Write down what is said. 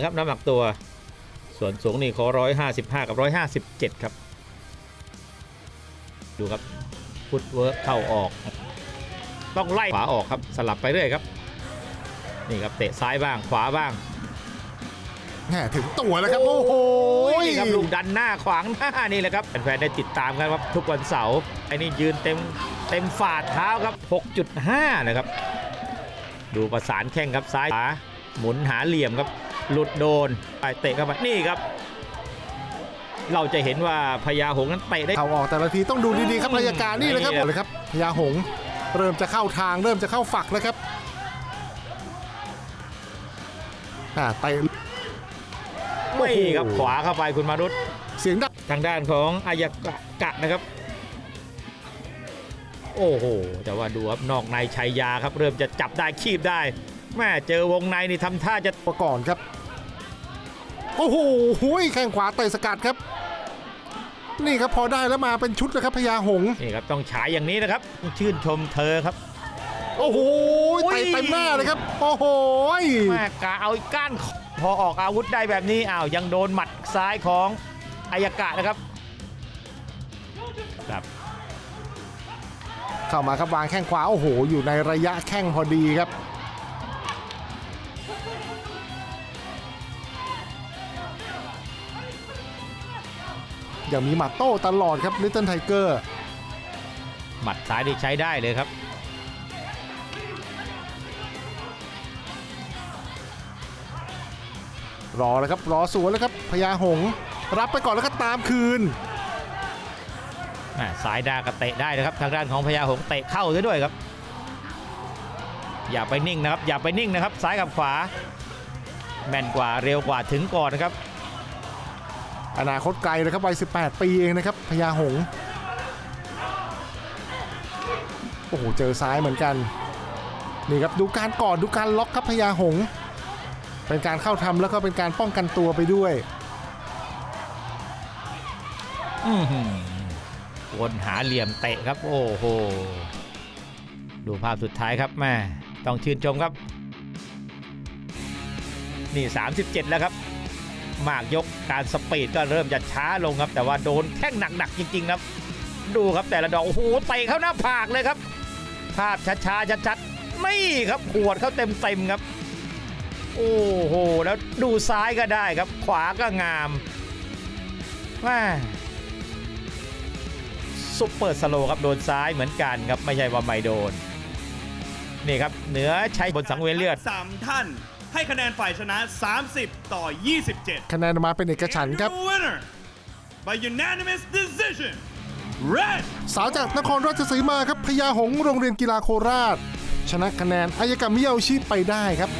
นะครับน้ำหนักตัว ส่วนสูงนี่เขาร้อยห้าสิบห้ากับร้อยห้าสิบเจ็ดครับ ดูครับฟุตเวิร์กเข้าออก ต้องไล่ขวาออกครับสลับไปเรื่อยครับ นี่ครับเตะซ้ายบ้างขวาบ้างแหมถึงตัวแล้วครับ โอ้โหนี่ครับลูกดันหน้าขวางหน้านี่แหละครับแฟนๆได้ติดตามกันครับทุกวันเสาร์ไอ้นี่ยืนเต็มเต็มฝ่าเท้าครับ 6.5 นะครับ ดูประสานแข้งครับซ้ายขวาหมุนหาเหลี่ยมครับ หลุดโดนไปเตะเข้าไปนี่ครับ เราจะเห็นว่าพญาหงส์นั้นเตะได้ เข้าออกแต่ละทีต้องดูดีๆครับรายการนี่เลยครับนี่เลยครับพญาหงส์เริ่มจะเข้าทางเริ่มจะเข้าฝักแล้วครับอ่าเตะ ไม่ครับขวาเข้าไปคุณมารุตเสียงดังทางด้านของอายากะกะนะครับ โอ้โห แต่ว่าดูครับนอกในชัยยาครับ เริ่มจะจับได้คีบได้แม่เจอวงในนี่ทำท่าจะมาก่อนครับ โอ้โหหุยแข้งขวาเตะสกัดครับ นี่ครับพอได้แล้วมาเป็นชุดเลยครับพญาหงส์นี่ครับต้องฉายอย่างนี้นะครับต้องชื่นชมเธอครับ โอ้โหอุ้ยเตะเต็มหน้าเลยครับ โอ้โหแม่กาเอาก้านพอออกอาวุธได้แบบนี้อ้าวยังโดนหมัดซ้ายของอายากะนะครับครับเข้ามาครับวางแข้งขวาโอ้โห อยู่ในระยะแข้งพอดีครับ ย่างมีหมัดโต้ตลอดครับลิตเติ้ลไทเกอร์หมัดซ้ายที่ใช้ได้เลยครับ รอแล้วครับรอสวนแล้วครับพญาหงส์รับไปก่อนแล้วก็ตามคืนแม่ซ้ายด้าก็เตะได้นะครับ ทางด้านของพญาหงส์เตะเข้าซะด้วยครับ อย่าไปนิ่งนะครับ อย่าไปนิ่งนะครับ ซ้ายกับขวา แม่นกว่าเร็วกว่าถึงก่อนนะครับ อนาคตไกลเลยครับวัย 18 ปีเองนะครับพญาหงส์โอ้โห เจอซ้ายเหมือนกัน นี่ครับดูการกอดดูการล็อกครับพญาหงส์เป็นการเข้าทำแล้วก็เป็นการป้องกันตัวไปด้วยอือหือวนหาเหลี่ยมเตะครับ โอ้โห ดูภาพสุดท้ายครับแม่ต้องชื่นชมครับ นี่ 37 แล้วครับ มากยกการสปีดก็เริ่มจะช้าลงครับ แต่ว่าโดนแข้งหนักๆจริงๆครับ ดูครับแต่ละดอกโอ้โหเตะเข้าหน้าผากเลยครับ ภาพช้าๆชัดๆไม่ครับขวดเข้าเต็มๆครับ โอ้โหแล้วดูซ้ายก็ได้ครับ ขวาก็งามแม่ซุปเปอร์สโลครับโดนซ้ายเหมือนกันครับไม่ใช่ว่าไม่โดน นี่ครับเหนือใช้บนสังเวียนเลือดสามท่าน ให้คะแนนฝ่ายชนะ 30 ต่อ 27 คะแนนออกมาเป็นเอกฉันท์ครับ And your winner by unanimous decision red สาวจากนครราชสีมาครับพญาหงส์โรงเรียนกีฬาโคราช ชนะคะแนนอายากามิยาโอชิไปได้ครับ